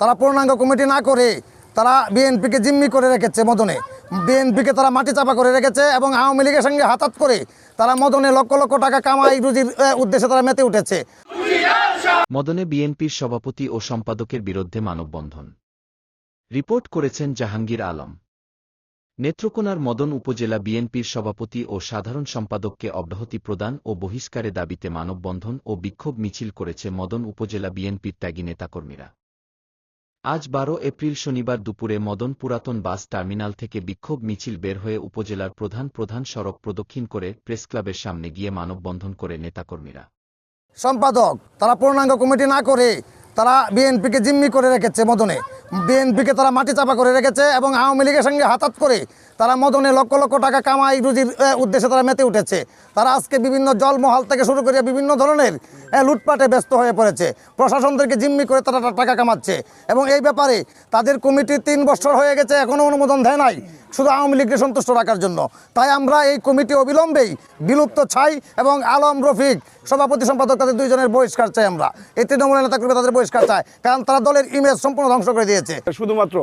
তারা পূর্ণাঙ্গ কমিটি না করে তারা বিএনপিকে জিম্মি করে রেখেছে মদনে। বিএনপিকে তারা মাটি চাপা করে রেখেছে এবং আওয়ামী লীগের সঙ্গে হাতাত করে তারা মদনে লক্ষ লক্ষ টাকা কামাই রুজির উদ্দেশ্যে তারা মেতে উঠেছে। মদনে বিএনপির সভাপতি ও সম্পাদকের বিরুদ্ধে মানববন্ধন। রিপোর্ট করেছেন জাহাঙ্গীর আলম। নেত্রকোনার মদন উপজেলা বিএনপির সভাপতি ও সাধারণ সম্পাদককে অব্যাহতি প্রদান ও বহিষ্কারে দাবিতে মানববন্ধন ও বিক্ষোভ মিছিল করেছে মদন উপজেলা বিএনপির ত্যাগী নেতাকর্মীরা। আজ বারো এপ্রিল শনিবার দুপুরে মদন পুরাতন বাস টার্মিনাল থেকে বিক্ষোভ মিছিল বের হয়ে উপজেলার প্রধান প্রধান সড়ক প্রদক্ষিণ করে প্রেসক্লাবের সামনে গিয়ে মানববন্ধন করে নেতাকর্মীরা। সম্পাদক, তারা পূর্ণাঙ্গ কমিটি না করে তারা বিএনপিকে জিম্মি করে রেখেছে মদনে। বিএনপিকে তারা মাটি চাপা করে রেখেছে এবং আওয়ামী লীগের সঙ্গে হাতাত করে তারা মদনে লক্ষ লক্ষ টাকা কামাই রুজির উদ্দেশ্যে তারা মেতে উঠেছে। তারা আজকে বিভিন্ন জলমহল থেকে শুরু করে বিভিন্ন ধরনের লুটপাটে ব্যস্ত হয়ে পড়েছে। প্রশাসনদেরকে জিম্মি করে তারা টাকা কামাচ্ছে। এবং এই ব্যাপারে তাদের কমিটি তিন বছর হয়ে গেছে এখনও অনুমোদন দেয় নাই। শুধু আওয়ামী লীগকে সন্তুষ্ট রাখার জন্য। তাই আমরা এই কমিটি অবিলম্বেই বিলুপ্ত ছাই এবং আলম রফিক, সভাপতি সম্পাদক তাদের দুইজনের বহিষ্কার চাই আমরা। এই তৃণমূল নেতা কর্মী তাদের বহিষ্কার চাই, কারণ তারা দলের ইমেজ সম্পূর্ণ ধ্বংস করে দিয়েছে। শুধুমাত্র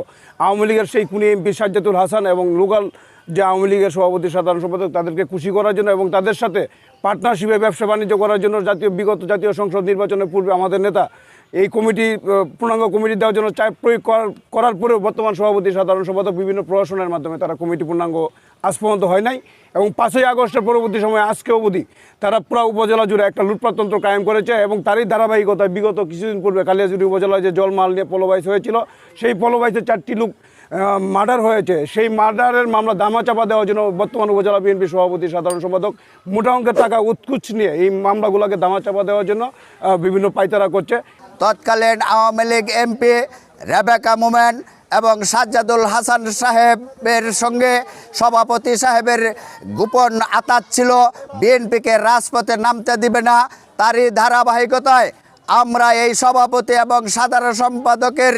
আওয়ামী লীগের সেই কুনি এমপি সাজ্জাতুল হাসান এবং লোকাল যে আওয়ামী লীগের সভাপতি, সাধারণ সম্পাদক, তাদেরকে খুশি করার জন্য এবং তাদের সাথে পার্টনারশিপে ব্যবসা বাণিজ্য করার জন্য জাতীয়, বিগত জাতীয় সংসদ নির্বাচনের পূর্বে আমাদের নেতা এই কমিটি পূর্ণাঙ্গ কমিটি দেওয়ার জন্য চাপ প্রয়োগ করার- পরেও বর্তমান সভাপতি, সাধারণ সম্পাদক বিভিন্ন প্রশাসনের মাধ্যমে তারা কমিটি পূর্ণাঙ্গ আজ পর্যন্ত হয় নাই এবং পাঁচই আগস্টের পরবর্তী সময়ে আজকে অবধি তারা পুরা উপজেলা জুড়ে একটা লুটপাটতন্ত্র কায়েম করেছে এবং তারই ধারাবাহিকতায় বিগত কিছুদিন পূর্বে কালিয়াজুড়ি উপজেলায় যে জলমাল নিয়ে পলবাইস হয়েছিল, সেই পলবাইসে চারটি লোক মার্ডার হয়েছে। সেই মার্ডারের মামলা দামাচাপা দেওয়ার জন্য বর্তমান উপজেলা বিএনপি সভাপতি, সাধারণ সম্পাদক মোটা অঙ্কের টাকা উৎকুচ নিয়ে এই মামলাগুলোকে দামাচাপা দেওয়ার জন্য বিভিন্ন পাইতারা করছে। তৎকালীন আওয়ামী লীগ এমপি রেবেকা মোমেন এবং সাজ্জাদুল হাসান সাহেবের সঙ্গে সভাপতি সাহেবের গোপন আতাত ছিল। বিএনপিকে রাজপথে নামতে দিবে না, তারই ধারাবাহিকতায় আমরা এই সভাপতি এবং সাধারণ সম্পাদকের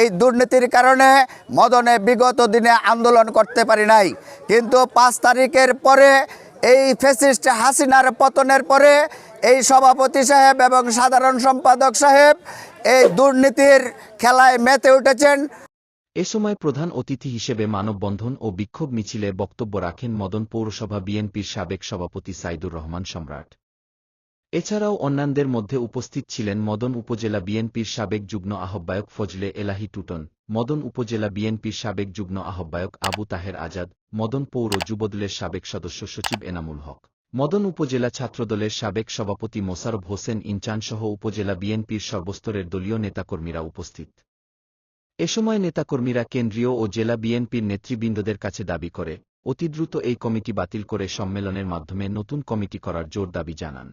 এই দুর্নীতির কারণে মদনে বিগত দিনে আন্দোলন করতে পারি নাই। কিন্তু পাঁচ তারিখের পরে, এই ফেসিস্ট হাসিনার পতনের পরে, এই সভাপতি সাহেব এবং সাধারণ সম্পাদক সাহেব এই দুর্নীতির খেলায় মেতে উঠেছেন। এ সময় প্রধান অতিথি হিসেবে মানববন্ধন ও বিক্ষোভ মিছিলে বক্তব্য রাখেন মদন পৌরসভা বিএনপির সাবেক সভাপতি সাইদুর রহমান সম্রাট। এছাড়াও অন্যান্যদের মধ্যে উপস্থিত ছিলেন মদন উপজেলা বিএনপির সাবেক যুগ্ম আহ্বায়ক ফজলে এলাহি টুটন, মদন উপজেলা বিএনপির সাবেক যুগ্ম আহ্বায়ক আবু তাহের আজাদ, মদন পৌর যুবদলের সাবেক সদস্য সচিব এনামুল হক। মদন উপজেলা ছাত্রদলের সাবেক সভাপতি মোসারফ হোসেন ইনচানসহ উপজেলা বিএনপির সর্বস্তরের দলীয় নেতাকর্মীরা উপস্থিত। এ সময় নেতাকর্মীরা কেন্দ্রীয় ও জেলা বিএনপির নেতৃবৃন্দদের কাছে দাবি করে অতিদ্রুত এই কমিটি বাতিল করে সম্মেলনের মাধ্যমে নতুন কমিটি করার জোর দাবি জানান।